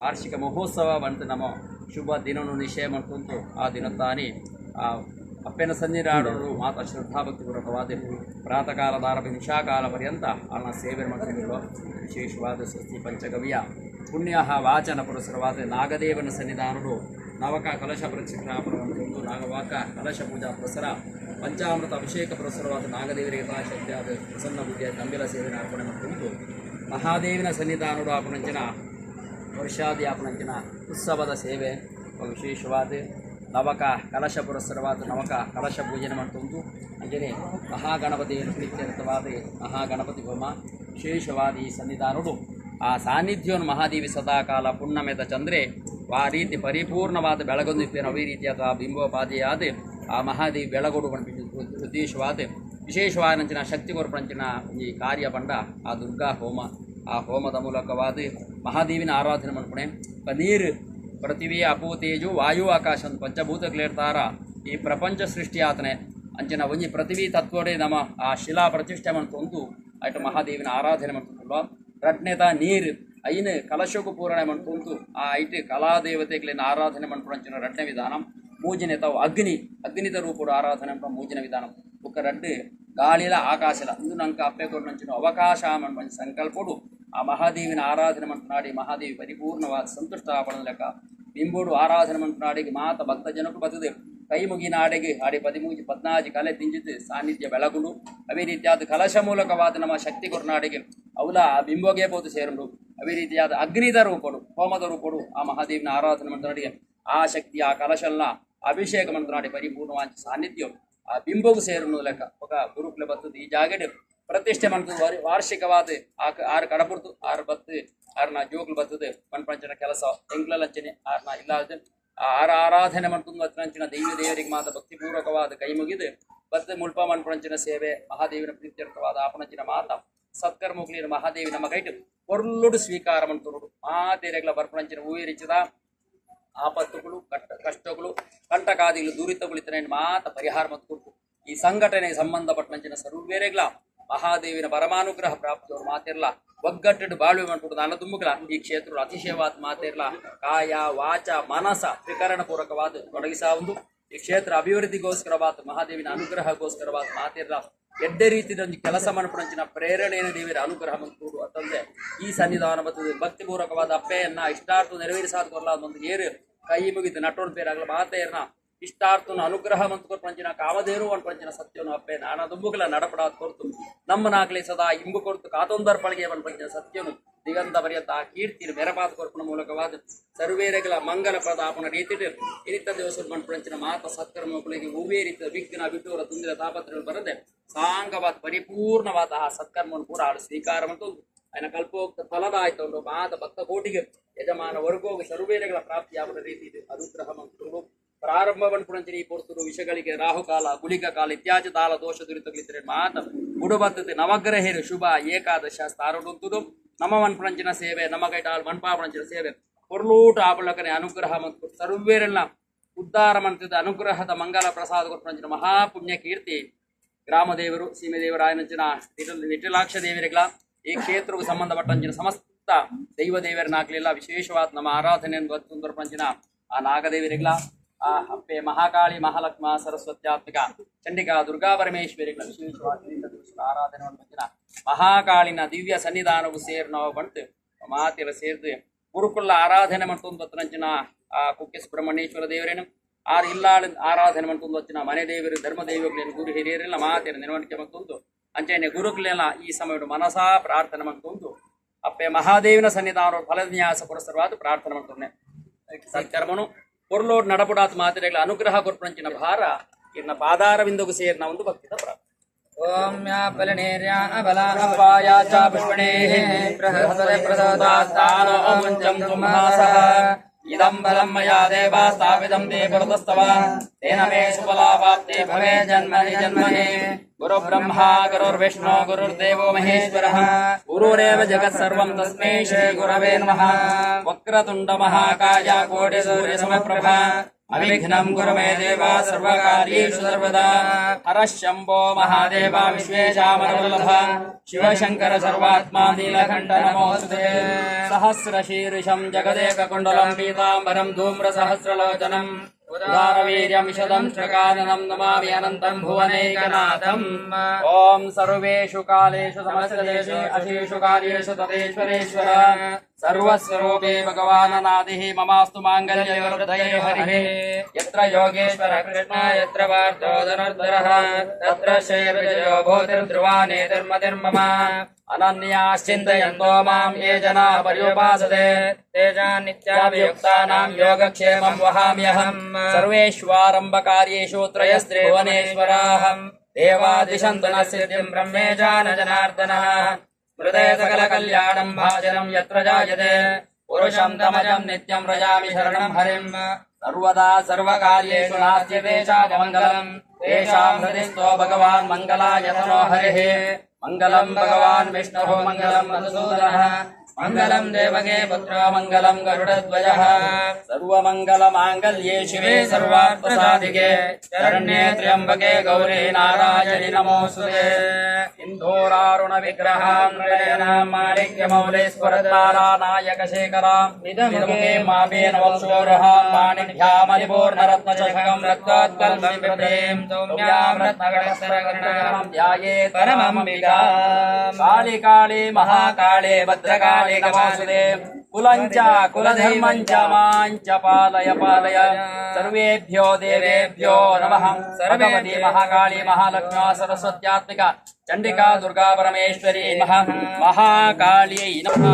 ವಾರ್ಷಿಕ ಮಹೋತ್ಸವ ಬಂತು ನಮ್ಮ ಶುಭ ದಿನವನ್ನು ನಿಶ್ಚಯ ಮಾಡ್ಕೊಂತು ಆ ದಿನ ತಾನೇ ಆ ಅಪ್ಪನ ಆಡೋರು ಮಾತಾ ಶ್ರದ್ಧಾಭಕ್ತಿಪೂರ್ವಕವಾದ ಪ್ರಾತಃ ಕಾಲದ ಆರಂಭ ನಿಶಾಕಾಲ ಪರ್ಯಂತ ಅವನ ಸೇವೆ ಮಾಡ್ತಿರುವ ವಿಶೇಷವಾದ ಸ್ವಸ್ತಿ ಪಂಚಗವಿಯ ಪುಣ್ಯ ವಾಚನ ಪುರಸ್ಕರವಾದ ನಾಗದೇವನ ಸನ್ನಿಧಾನರು, ನವಕ ಕಲಶ ಪ್ರತಿಷ್ಠಾಪನವನ್ನು ನಾಗವಾಕ, ಕಲಶ ಪೂಜಾ ಪ್ರಸರ ಪಂಚಾಮೃತ ಅಭಿಷೇಕ ಪುರಸ್ಕರವಾದ ನಾಗದೇವರಿಗೆ ಯಥಾಶಕ್ತಿಯಾದ ಪ್ರಸನ್ನ ಬುದ್ಧಿಯ ತಂಬಿಲ ಸೇವೆ ಅರ್ಪಣೆ ಮಾಡಿಕೊಂಡು ಮಹಾದೇವಿನ ಸನ್ನಿಧಾನರು ಆಪಣಂಚಿನ ವರ್ಷಾದಿ ಆಪಣಂಚಿನ ಉತ್ಸವದ ಸೇವೆ ವಿಶೇಷವಾದ ನವಕ ಕಲಶ ಪುರಸ್ಸರವಾದ ನವಕ ಕಲಶ ಪೂಜನೆ ಮಾಡ್ಕೊಂಡು ಅಂಜನೆ ಮಹಾಗಣಪತಿಯನ್ನು ಪ್ರೀತ್ಯರ್ಥವಾದ ಮಹಾಗಣಪತಿ ಹೋಮ, ವಿಶೇಷವಾದ ಈ ಸನ್ನಿಧಾನರು ಆ ಸಾನ್ನಿಧ್ಯವನ್ನು ಮಹಾದೇವಿ ಸದಾಕಾಲ ಪುಣ್ಯಮೆದ ಚಂದ್ರೆ, ಆ ರೀತಿ ಪರಿಪೂರ್ಣವಾದ ಬೆಳಗೊಂದಿದ್ದೇನೆ ಅವೇ ರೀತಿಯಾದ ಆ ಬಿಂಬೋಪಾದಿಯಾದ ಆ ಮಹಾದೇವಿ ಬೆಳಗೊಡು ಉದ್ದೇಶವಾದ ವಿಶೇಷವಾದಂಚಿನ ಶಕ್ತಿ ಕೊರಪಂಚಿನ ಈ ಕಾರ್ಯ ಬಂಡ ಆ ದುರ್ಗಾ ಹೋಮ, ಆ ಹೋಮದ ಮೂಲಕವಾದ ಮಹಾದೇವಿನ ಆರಾಧನೆ ಮಾಡ್ಕೊಣೆ ನೀರು ಪೃಥಿವಿ ಅಪು ತೇಜು ವಾಯು ಆಕಾಶ ಅಂತ ಪಂಚಭೂತಗಳಿರ್ತಾರ ಈ ಪ್ರಪಂಚ ಸೃಷ್ಟಿ ಆತನೆ ಅಂಚಿನ ಒಂಜಿ ಪೃಥಿವಿ ತತ್ವಡೆ ನಮ್ಮ ಆ ಶಿಲಾ ಪ್ರತಿಷ್ಠೆ ಮಾಡ್ಕೊಂಡು ಅಟ್ಟು ಮಹಾದೇವಿನ ಆರಾಧನೆ ಮಾಡ್ಕೊಂಡ್ವ ರಟ್ನೆದ ನೀರು ಐನು ಕಲಶಕ್ಕೂ ಪೂರಣೆ ಮಾಡ್ಕೊಂಡು ಆ ಐಟು ಕಲಾದೇವತೆಗಳಿನ ಆರಾಧನೆ ಮಾಡ್ಕೊಂಡ ರಟ್ನೆ ವಿಧಾನ ಮೂಜಿನ ತಾವು ಅಗ್ನಿ ಅಗ್ನಿದ ರೂಪಡು ಆರಾಧನೆ ಮಾಡ್ಕೊಂಡು ಮೂಜಿನ ವಿಧಾನ ఒక రెడ్డి గాలిల ఆకాశల ఇందు నంక అప్పేకొండ నుంచి అవకాశం మంచి సంకల్పుడు ఆ మహాదేవిని ఆరాధన మంటున్నాడు ఈ మహాదేవి పరిపూర్ణవాద సంతుష్ట ఆపడం లెక్క బింబుడు ఆరాధన మంటున్నాడికి మాత భక్త జనకు బతుదే ಕೈ ಮುಗಿನಾಡೆಗೆ ಆಡಿ ಪದಿಮೂಜಿ ಪದ್ನಾಜಿ ಕಲೆ ತಿಂಜಿತು ಸಾನ್ನಿಧ್ಯ ಬೆಳಗುಡು ಅವೇ ರೀತಿಯಾದ ಕಲಶ ಮೂಲಕವಾದ ನಮ್ಮ ಶಕ್ತಿ ಕೊರ್ನಾಡಿಗೆ ಅವಲ ಆ ಬಿಂಬೋಗೆ ಬೋದು ಸೇರುಂಡು ಅವೇ ರೀತಿಯಾದ ಅಗ್ನಿದ ರೂಪಡು ಹೋಮದ ರೂಪಡು ಆ ಮಹಾದೇವಿನ ಆರಾಧನೆ ಮಂತ್ರಾಡಿಗೆ ಆ ಶಕ್ತಿ ಆ ಕಲಶಲ್ನ ಅಭಿಷೇಕ ಮಂತ್ರಾಡಿ ಪರಿಪೂರ್ಣವಾದ ಸಾನ್ನಿಧ್ಯ ಆ ಬಿಂಬಗೂ ಸೇರುವುದು ಲೆಕ್ಕ ఒక ಗುರುಕುಲ ಬರ್ತದೆ ಈ ಜಾಗಡ್ ಪ್ರತಿಷ್ಠೆ ಮಾಡ್ಕೊಂಡು ವಾರ್ಷಿಕವಾದ ಆರು ಕಡಬುರ್ದು ಆರು ಬತ್ತು ಆರ್ನ ಜೋಗ್ಲು ಬರ್ತದೆ ಪಂಚನ ಕೆಲಸ ಎಂಗ್ಲಂಚನೆ ಆರ್ನ ಇಲ್ಲ ಆರ ಆರಾಧನೆ ಮಾಡ್ಕೊಂಡು ಹತ್ತಂಚಿನ ದೈವ ದೇವರಿಗೆ ಮಾತ್ರ ಭಕ್ತಿಪೂರ್ವಕವಾದ ಕೈ ಮುಗಿದು ಬತ್ತೆ ಮುಲ್ಪ ಮನ್ಪಂಚನ ಸೇವೆ, ಮಹಾದೇವಿನ ಪ್ರೀತ್ಯರ್ಥವಾದ ಆಪನಂಚಿನ ಮಾತ ಸತ್ಕರ್ಮಗಳ ಮಹಾದೇವಿ ನಮ್ಮ ಕೈಟು ಪೊರ್ಲುಡು ಸ್ವೀಕಾರ ಮಾಡ್ತರು ಮಹಾದೇರೆಗಳ ಬರ್ಪಣಂಚಿನ ಊಯರಿಚಿದ ಆಪತ್ತುಗಳು, ಕಟ್ಟ ಕಷ್ಟಗಳು, ಕಂಟಕಾದಿಗಳು ದೂರಿತಗಳಿತನೇ ಮಾತ ಪರಿಹಾರ ಮತ್ತು ಈ ಸಂಘಟನೆಗೆ ಸಂಬಂಧಪಟ್ಟಂಚಿನ ಸರ್ವೇರೆಗಳ ಮಹಾದೇವಿನ ಪರಮಾನುಗ್ರಹ ಪ್ರಾಪ್ತಿಯವರು ಮಾತಿರ್ಲ ಒಗ್ಗಟ್ಟು ಬಾಳ್ವೆ ಮಾಡ್ಬಿಟ್ಟು ನಾನು ತುಂಬುಗಳ ಈ ಕ್ಷೇತ್ರ ಅತಿಶಯವಾದ ಮಾತಿರ್ಲ ಕಾಯ, ವಾಚ, ಮನಸ ತ್ರಿಕರಣ ಪೂರಕವಾದ ತೊಡಗಿಸ ಈ ಕ್ಷೇತ್ರ ಅಭಿವೃದ್ಧಿಗೋಸ್ಕರವಾದ ಮಹಾದೇವಿನ ಅನುಗ್ರಹಗೋಸ್ಕರವಾದ ಮಾತಿರ್ಲ ಎಡ್ಡೆ ರೀತಿಯ ಒಂದು ಕೆಲಸ ಮಾಡ್ಪಂಚಿನ ಪ್ರೇರಣೆಯನ್ನು ದೇವರ ಅನುಗ್ರಹ ಮಂತ್ರುಡು ಅಂತಂದ್ರೆ ಈ ಸನ್ನಿಧಾನ ಮತ್ತು ಭಕ್ತಿಪೂರ್ವಕವಾದ ಅಪ್ಪೆಯನ್ನ ಇಷ್ಟಾರ್ಥ ನೆರವೇರಿಸಾದ ಕೊರಲ ಒಂದು ಏರು. ಕೈ ಮುಗಿದು ನಟೋನ್ ಪೇರಾಗಲ ಮಾತೆಯರ್ನ ಇಷ್ಟಾರ್ಥನ ಅನುಗ್ರಹ ಮಂತು ಪಂಚಿನ ಕಾಮಧೇನು ಅನ್ ಪಂಚಿನ ಸತ್ಯನು ಅಪ್ಪೆ ನಾನಾ ದುಂಬುಗಳ ನಡಪಡಾದ ಕೊರ್ತು ನಮ್ಮ ನಾಗ್ಲಿ ಸದಾ ಇಂಬು ಕೊರ್ತು ಕಾತೊಂದರ್ ಪಳಿಗೆ ಅವನ್ ಪಂಚಿನ ಸತ್ಯನು ದಿಗಂತ ಪರ್ಯಂತ ಆ ಕೀರ್ತಿ ಮೇರಪಾದ ಕೊರ್ಪಣ ಮೂಲಕವಾದ ಸರ್ವೇರೆಗಳ ಮಂಗಲ ಪ್ರದಾಪನ ರೀತಿಟ್ ಇರಿತ ದಿವಸ ಮಣ್ಪಂಚಿನ ಮಾತ ಸತ್ಕರ್ಮಗಳಿಗೆ ಹೂವೇ ರೀತಿಯ ವಿಘ್ನ ಬಿಟ್ಟೂರ ತುಂದಿರ ತಾಪತ್ರಗಳು ಬರದೆ ಸಾಂಗವಾದ ಪರಿಪೂರ್ಣವಾದ ಆ ಸತ್ಕರ್ಮವನ್ನು ಕೂಡ ಆಳು ಸ್ವೀಕಾರ ಮತ್ತು ఆయన ಕಲ್ಪೋಕ್ತ ಫಲದ ಆಯ್ತು ಮಾತ ಭಕ್ತ ಕೋಟಿಗೆ ಯಜಮಾನ ವರ್ಗೋಗ ಸರ್ವೇರೆಗಳ ಪ್ರಾಪ್ತಿಯಾಗುವ ರೀತಿ ಇದೆ ಅನುಗ್ರಹ ಮಂತ್ರುಗಳು ಪ್ರಾರಂಭವನ್ನು ಈ ಪೊರ್ತುರು ವಿಷಗಳಿಗೆ ರಾಹುಕಾಲ ಗುಳಿಕ ಕಾಲ ಇತ್ಯಾದಿ ತಾಲ ದೋಷ ದುರಿತಗಳಿದ್ದರೆ ಮಾತ ಗುಡುಬದ್ಧತೆ ನವಗ್ರಹೇರು ಶುಭ, ಏಕಾದಶ ಸ್ಥಾರಡೊಂತುದು ನಮ ಮನ್ಪುಣಂಚಿನ ಸೇವೆ ನಮಗೈಟಾಳ್ ಮನ್ಪಾಪಣಂಚಿನ ಸೇವೆ. ಹೊರ್ಲೂಟ ಆಪಲಕನೆ ಅನುಗ್ರಹ ಮತ್ತು ಸರ್ವೇರೆಲ್ಲ ಉದ್ಧಾರ ಮಂತ್ರದ ಅನುಗ್ರಹದ ಮಂಗಲ ಪ್ರಸಾದ ಗುರುಪುಣಂಚಿನ ಮಹಾಪುಣ್ಯ ಕೀರ್ತಿ. ಗ್ರಾಮದೇವರು ಸೀಮೆದೇವರಾಯನಂಚಿನ ವಿಠಲಾಕ್ಷ ದೇವರಿಗಳ ಈ ಕ್ಷೇತ್ರಕ್ಕೆ ಸಂಬಂಧಪಟ್ಟಂಚಿನ ಸಮಸ್ತ ದೈವ ದೇವರನ್ನಾಗಲಿಲ್ಲ ವಿಶೇಷವಾದ ನಮ್ಮ ಆರಾಧನೆಯನ್ನು ಗೊತ್ತೊಂದರ ಪಂಚಿನ ಆ ನಾಗದೇವರಿಗಳ ಆ ಹಂಪೆ ಮಹಾಕಾಳಿ ಮಹಾಲಕ್ಷ್ಮ ಸರಸ್ವತ್ಯಾತ್ಮಕ ಚಂಡಿಕಾ ದುರ್ಗಾ ಪರಮೇಶ್ವರಿಗಳ ಆರಾಧನೆ ಮಾಡ್ಬೇಕಿನ ಮಹಾಕಾಳಿನ ದಿವ್ಯ ಸನ್ನಿಧಾನವು ಸೇರಿ ನಾವು ಬಂತು. ಮಾತಿರ ಸೇರಿದು ಗುರುಕುಲ ಆರಾಧನೆ ಮಾಡ್ತೊಂದು ನಂಚಿನ, ಆ ಕುಕ್ಕೆ ಸುಬ್ರಹ್ಮಣ್ಯೇಶ್ವರ ದೇವರೇನು? ಆರು ಇಲ್ಲಾಳ ಆರಾಧನೆ ಮಾಡ್ತೊಂದು ಹೊತ್ತಿನ ಮನೆ ದೇವರು, ಧರ್ಮ ದೇವಗಳೇನು ಗುರು ಹಿರಿಯರೆಲ್ಲ ಮಾತಿನ ನೆರವಣಿಗೆ ಮಂತೊಂದು ಅಂಚೆನೆ ಗುರುಕುಲೆಲ್ಲ ಈ ಸಮಯವನ್ನು ಮನಸಾ ಪ್ರಾರ್ಥನೆ ಮಾಡ್ತೊಂದು ಅಪ್ಪೆ ಮಹಾದೇವಿನ ಸನ್ನಿಧಾನ ಫಲನ್ಯಾಸ ಪುರಸ್ಸರವಾದ ಪ್ರಾರ್ಥನೆ ಮಾಡ್ತಾನೆ ಸತ್ಕರ್ಮನು ಕೊರ್ಲೋಡ್ ನಡಪುಡಾತ್ ಮಾತ್ರೆಗಳ ಅನುಗ್ರಹ ಕೊರ್ಪಂಚಿನ ಭಾರ, ಇನ್ನ ಪಾದಾರವಿಂದಗೂ ಸೇರಿನ ಒಂದು ಭಕ್ತಿದ ಪ್ರಾಪ್ತಿ ಓಂ ಯಾ ಫಲನೇರ್ಯಾ ಪುಷ್ಪಣೇ इदम् बलम् मया देवा स्थापितम् ते पुरतस्तव। तेन मे सुफलाप्ते भवे जन्मनि गुरु गुरुब्रह्मा, गुरुर्विष्णु, गुरुर्देवो महेश्वरः। गुरुरेव जगत्सर्वम् तस्मै श्रीगुरवे नमः। अविघ्नम् गुरु मे देवा सर्वकार्येषु सर्वदा हरः शम्भो महादेवा विश्वेशामरवल्लभ शिवशङ्कर सर्वात्मा नीलकण्ठ नमोऽस्ते सहस्रशीर्षम् जगदेककुण्डलम् पीताम्बरम् धूम्रसहस्रलोचनम् उदारवीर्यं शतं श्रकाननं नमामि अनन्तं भुवनैकनाथम्। ॐ सर्वेषु कालेषु समस्तदेशे अशेषु कार्येषु तदेश्वरेश्वर। सर्वस्वरूपे भगवाननादिः। ममास्तु माङ्गल्यवृद्धये हरिः। यत्र योगेश्वर कृष्ण यत्र पार्थो धनुर्धरः तत्र श्रीर्विजयो भूतिर्ध्रुवा नेतिर्मतिर्मम अनन्याश्चिन्तयन्तो माम् ये जनाः पर्युपासते। तेषाम् नित्याभियुक्तानां योगक्षेमं वहाम्यहम्। सर्वेष्वारम्भकार्येषु त्रयस्त्रिभुवनेश्वराहम् देवादिशन्तु न सिद्धिम् ब्रह्मे न जनार्दनः स्मृते सकलकल्याणम् भाजनम् यत्र जायते। पुरुषम् तमजम् नित्यम् व्रजामि शरणम् हरिम्। सर्वदा सर्वकार्येषु नास्ति तेषामङ्गलम्। तेषाम् हृदिस्थो भगवान् मङ्गलाय तनो हरिः। मङ्गलम् भगवान् विष्णुः मङ्गलम् मधुसूदनः मङ्गलम् देवगे पुत्रो मङ्गलम् गरुडध्वजः सर्वमङ्गलमाङ्गल्ये शिवे सर्वार्थसाधिके शरण्ये त्र्यम्बके गौरी नारायणि नमोऽस्तुते सिन्धूरारुण विग्रहाम् नयनाम् माणिक्यमौले स्फुरद्वारानायक शेखराम् निधमुखे मापेन वंशोरहाम् पाणिभ्यामलिपूर्णरत्नचषकम् रक्तोत्कल्पम् बिभ्रेम् सौम्याम् रत्नगणस्तरगणम् ध्यायेत् परमम्बिकाम् काली काली महाकाले भद्रकाले वासुदेव कुलं च कुलधर्मं महाका पालय पालय। सर्वेभ्यो देवेभ्यो नमः। महाकाली दुर्गा, परमेश्वरी महा महाकाल्यै नमः।